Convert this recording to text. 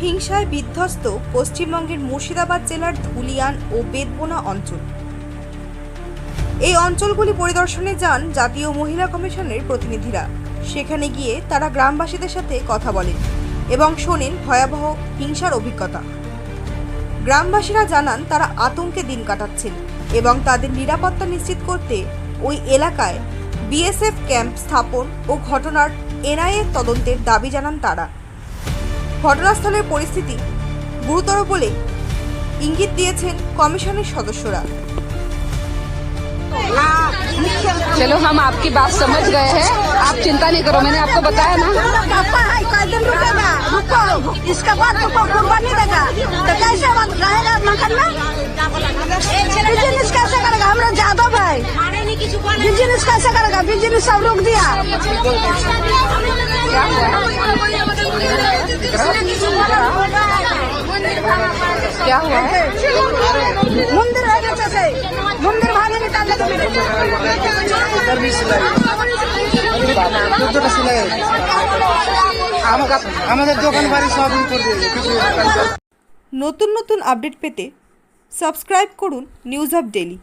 হিংসায় বিধ্বস্ত পশ্চিমবঙ্গের মুর্শিদাবাদ জেলার ধুলিয়ান ও বেদবোনা অঞ্চল। এই অঞ্চলগুলি পরিদর্শনে যান জাতীয় মহিলা কমিশনের প্রতিনিধিরা। সেখানে গিয়ে তারা গ্রামবাসীদের সাথে কথা বলেন এবং শোনেন ভয়াবহ হিংসার অভিজ্ঞতা। গ্রামবাসীরা জানান, তারা আতঙ্কে দিন কাটাচ্ছেন এবং তাদের নিরাপত্তা নিশ্চিত করতে ওই এলাকায় বিএসএফ ক্যাম্প স্থাপন ও ঘটনার এনআইএ তদন্তের দাবি জানান তারা। ঘটনাস্থলের পরিস্থিতি গুরুতর বলে ইঙ্গিত দিয়েছেন কমিশনের সদস্যরা चलो हम आपकी बात समझ गए हैं आप चिंता नहीं करो मैंने आपको बताया ना पापा है कई दिन रुकेगा रुको इसके बाद तुमको कुर्बानी देगा तो कैसे बात रहेगा मखन में बिजनेस कैसे करेगा हमरा जादव है बिजनेस कैसे करेगा बिजनेस सब रोक दिया क्या हुआ है मंदिर है नीचे से मंदिर भागे निकालने को मिले চোদ্দটা সেলাই হয়েছে। আমাকে আমাদের দোকান বাড়ি সব ই করে দিয়েছে কিছু নতুন নতুন আপডেট পেতে সাবস্ক্রাইব করুন নিউজ আপ ডেলি